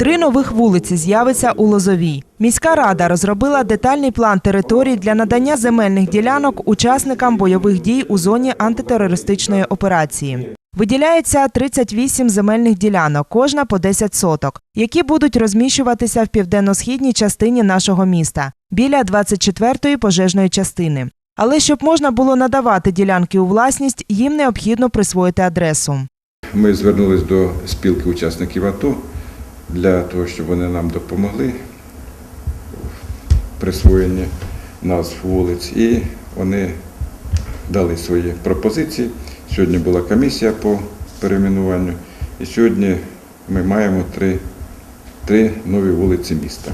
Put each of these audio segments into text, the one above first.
Три нових вулиці з'явиться у Лозовій. Міська рада розробила детальний план територій для надання земельних ділянок учасникам бойових дій у зоні антитерористичної операції. Виділяється 38 земельних ділянок, кожна по 10 соток, які будуть розміщуватися в південно-східній частині нашого міста біля 24-ї пожежної частини. Але щоб можна було надавати ділянки у власність, їм необхідно присвоїти адресу. Ми звернулись до спілки учасників АТО для того, щоб вони нам допомогли в присвоєнні назв вулиць. І вони дали свої пропозиції. Сьогодні була комісія по перейменуванню. І сьогодні ми маємо три, три нові вулиці міста.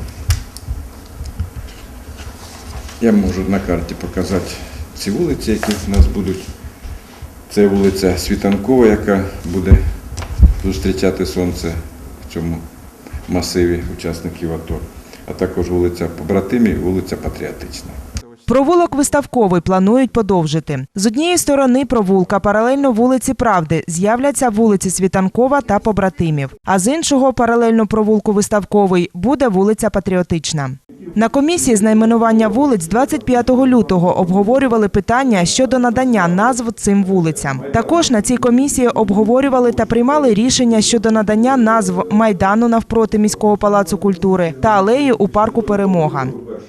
Я можу на карті показати ці вулиці, які в нас будуть. Це вулиця Світанкова, яка буде зустрічати сонце в цьому масиві учасників АТО, а також вулиця Побратимів вулиця Патріотична. Провулок виставковий планують подовжити. З однієї сторони провулка паралельно вулиці Правди з'являться вулиці Світанкова та Побратимів, а з іншого паралельно провулку виставковий буде вулиця Патріотична. На комісії з найменування вулиць 25 лютого обговорювали питання щодо надання назв цим вулицям. Також на цій комісії обговорювали та приймали рішення щодо надання назв майдану навпроти міського палацу культури та алеї у парку Перемога.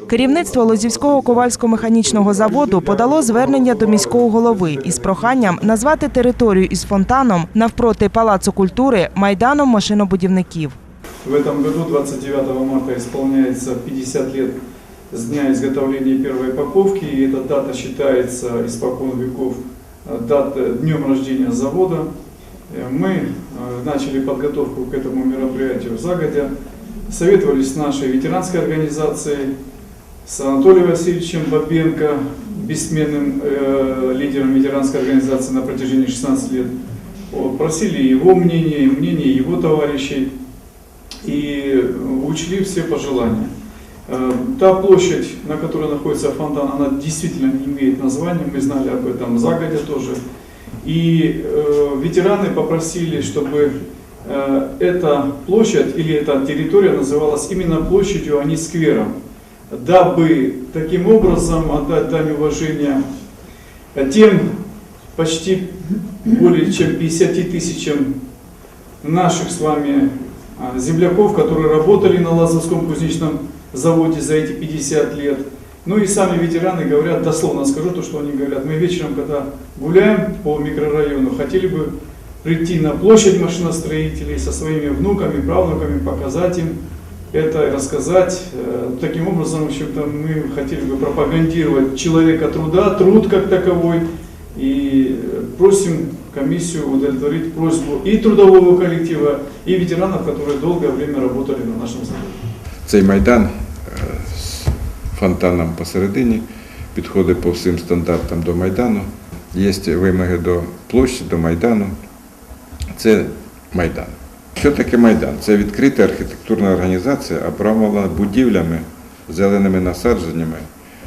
Керівництво Лозівського ковальсько-механічного заводу подало звернення до міського голови із проханням назвати територію із фонтаном навпроти палацу культури майданом машинобудівників. В этом году, 29 марта, исполняется 50 лет с дня изготовления первой упаковки, и эта дата считается испокон веков э, дата, днем рождения завода. Э, Мы э, начали подготовку к этому мероприятию загодя, советовались с нашей ветеранской организацией, с Анатолием Васильевичем Бабенко, бессменным э, лидером ветеранской организации на протяжении 16 лет. Просили его мнение, мнение его товарищей и учли все пожелания. Э, Та площадь, на которой находится фонтан, она действительно не имеет названия, мы знали об этом загодя тоже. И э, ветераны попросили, чтобы э, эта площадь или эта территория называлась именно площадью, а не сквером, дабы таким образом отдать дань уважения тем почти более чем 50 тысячам наших с вами земляков, которые работали на Лазовском кузнечном заводе за эти 50 лет. Ну и сами ветераны говорят, дословно скажу то, что они говорят. Мы вечером, когда гуляем по микрорайону, хотели бы прийти на площадь машиностроителей со своими внуками, правнуками, показать им это, рассказать. Э, Таким образом, в общем-то, мы хотели бы пропагандировать человека труда, труд как таковой. И э, просим комиссию удовлетворить просьбу и трудового коллектива, и ветеранов, которые долгое время работали на нашем заводе. Цей майдан е, з фонтаном посередині підходить по всім стандартам до майдану. Є вимоги до площі, до майдану. Це майдан. Що таке майдан? Це відкрита архітектурна організація, обрамлена будівлями, зеленими насадженнями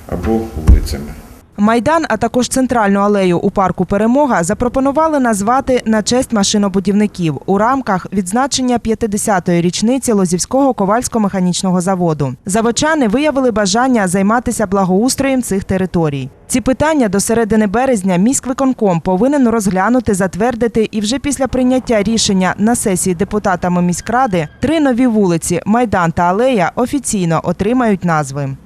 або вулицями. Майдан, а також центральну алею у парку Перемога запропонували назвати на честь машинобудівників у рамках відзначення 50-ї річниці Лозівського ковальсько-механічного заводу. Заводчани виявили бажання займатися благоустроєм цих територій. Ці питання до середини березня міськвиконком повинен розглянути, затвердити і вже після прийняття рішення на сесії депутатами міськради три нові вулиці Майдан та Алея офіційно отримають назви.